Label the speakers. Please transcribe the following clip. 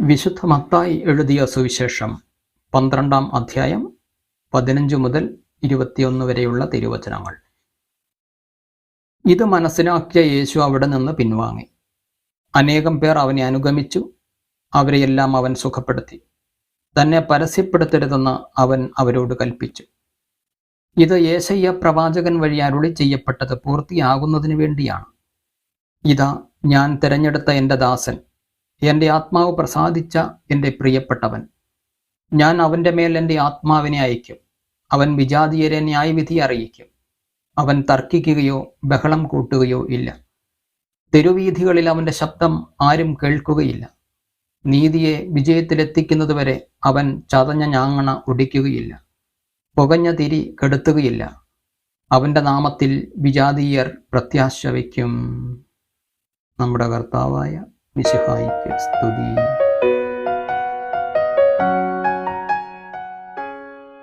Speaker 1: വിശുദ്ധ മത്തായി എഴുതിയ സുവിശേഷം പന്ത്രണ്ടാം അധ്യായം പതിനഞ്ച് മുതൽ ഇരുപത്തിയൊന്ന് വരെയുള്ള തിരുവചനങ്ങൾ. ഇത് മനസ്സിലാക്കിയ യേശു അവിടെ നിന്ന് പിൻവാങ്ങി. അനേകം പേർ അവനെ അനുഗമിച്ചു അവരെയെല്ലാം അവൻ സുഖപ്പെടുത്തി. തന്നെ പരസ്യപ്പെടുത്തരുതെന്ന് അവൻ അവരോട് കൽപ്പിച്ചു. ഇത് യേശയ്യ പ്രവാചകൻ വഴി അരുളി ചെയ്യപ്പെട്ടത് പൂർത്തിയാകുന്നതിന് വേണ്ടിയാണ്. ഇതാ ഞാൻ തിരഞ്ഞെടുത്ത എന്റെ ദാസൻ എന്റെ ആത്മാവ് പ്രസാദിച്ച എന്റെ പ്രിയപ്പെട്ടവൻ. ഞാൻ അവന്റെ മേൽ എന്റെ ആത്മാവിനെ അയക്കും അവൻ വിജാതീയരെ ന്യായവിധി അറിയിക്കും. അവൻ തർക്കിക്കുകയോ ബഹളം കൂട്ടുകയോ ഇല്ല. തെരുവീഥികളിൽ അവന്റെ ശബ്ദം ആരും കേൾക്കുകയില്ല. നീതിയെ വിജയത്തിലെത്തിക്കുന്നതുവരെ അവൻ ചതഞ്ഞ ഞാങ്ങണ ഒടിക്കുകയില്ല. പുകഞ്ഞ തിരി കെടുത്തുകയില്ല. അവന്റെ നാമത്തിൽ വിജാതീയർ പ്രത്യാശ വയ്ക്കും നമ്മുടെ കർത്താവായ which high text to the